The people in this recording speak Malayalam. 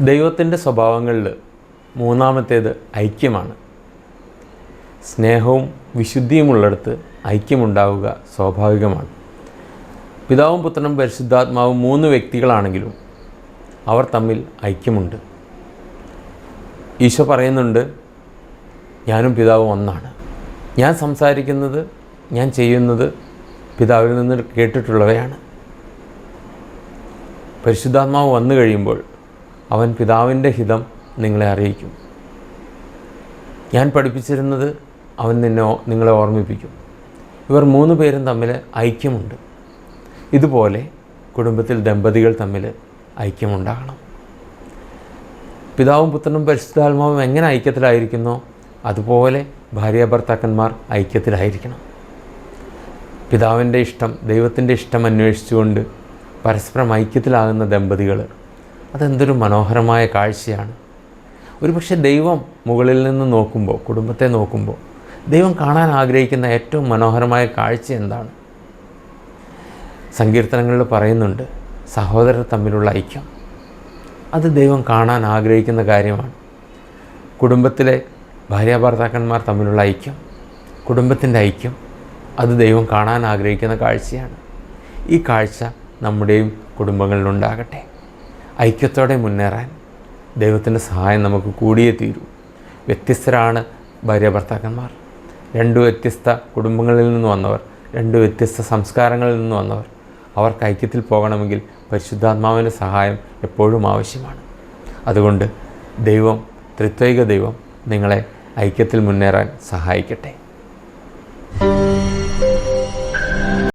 ദൈവത്തിന്റെ സ്വഭാവങ്ങളിൽ മൂന്നാമത്തേത് ഐക്യമാണ്. സ്നേഹവും വിശുദ്ധിയുമുള്ളിടത്ത് ഐക്യമുണ്ടാവുക സ്വാഭാവികമാണ്. പിതാവും പുത്രനും പരിശുദ്ധാത്മാവും മൂന്ന് വ്യക്തികളാണെങ്കിലും അവർ തമ്മിൽ ഐക്യമുണ്ട്. ഈശോ പറയുന്നുണ്ട് ഞാനും പിതാവും ഒന്നാണ്. ഞാൻ സംസാരിക്കുന്നത് ഞാൻ ചെയ്യുന്നത് പിതാവിൽ നിന്ന് കേട്ടിട്ടുള്ളവയാണ്. പരിശുദ്ധാത്മാവ് വന്നു കഴിയുമ്പോൾ അവൻ പിതാവിന്റെ ഹിതം നിങ്ങളെ അറിയിക്കും. ഞാൻ പഠിപ്പിച്ചിരുന്നത് അവൻ നിന്നെ നിങ്ങളെ ഓർമ്മിപ്പിക്കും. ഇവർ മൂന്ന് പേരും തമ്മിൽ ഐക്യമുണ്ട്. ഇതുപോലെ കുടുംബത്തിൽ ദമ്പതികൾ തമ്മിൽ ഐക്യമുണ്ടാകണം. പിതാവും പുത്രനും പരിശുദ്ധാത്മാവും എങ്ങനെ ഐക്യത്തിലായിരിക്കുന്നോ അതുപോലെ ഭാര്യ ഭർത്താക്കന്മാർ ഐക്യത്തിലായിരിക്കണം. പിതാവിന്റെ ഇഷ്ടം ദൈവത്തിന്റെ ഇഷ്ടം അന്വേഷിച്ചുകൊണ്ട് പരസ്പരം ഐക്യത്തിലാകുന്ന ദമ്പതികൾ അതെന്തൊരു മനോഹരമായ കാഴ്ചയാണ്. ഒരുപക്ഷെ ദൈവം മുകളിൽ നിന്ന് നോക്കുമ്പോൾ കുടുംബത്തെ നോക്കുമ്പോൾ ദൈവം കാണാൻ ആഗ്രഹിക്കുന്ന ഏറ്റവും മനോഹരമായ കാഴ്ച എന്താണ്? സങ്കീർത്തനങ്ങളിൽ പറയുന്നുണ്ട് സഹോദരർ തമ്മിലുള്ള ഐക്യം. അത് ദൈവം കാണാൻ ആഗ്രഹിക്കുന്ന കാര്യമാണ്. കുടുംബത്തിലെ ഭാര്യാഭർത്താക്കന്മാർ തമ്മിലുള്ള ഐക്യം കുടുംബത്തിന്റെ ഐക്യം അത് ദൈവം കാണാൻ ആഗ്രഹിക്കുന്ന കാഴ്ചയാണ്. ഈ കാഴ്ച നമ്മുടെയും കുടുംബങ്ങളിലുണ്ടാകട്ടെ. ഐക്യത്തോടെ മുന്നേറാൻ ദൈവത്തിന്റെ സഹായം നമുക്ക് കൂടിയേ തീരൂ. വ്യത്യസ്തരാണ് ഭാര്യ ഭർത്താക്കന്മാർ രണ്ട് വ്യത്യസ്ത കുടുംബങ്ങളിൽ നിന്ന് വന്നവർ രണ്ട് വ്യത്യസ്ത സംസ്കാരങ്ങളിൽ നിന്ന് വന്നവർ അവർക്ക് ഐക്യത്തിൽ പോകണമെങ്കിൽ പരിശുദ്ധാത്മാവിന്റെ സഹായം എപ്പോഴും ആവശ്യമാണ്. അതുകൊണ്ട് ദൈവം ത്രിത്വൈക ദൈവം നിങ്ങളെ ഐക്യത്തിൽ മുന്നേറാൻ സഹായിക്കട്ടെ.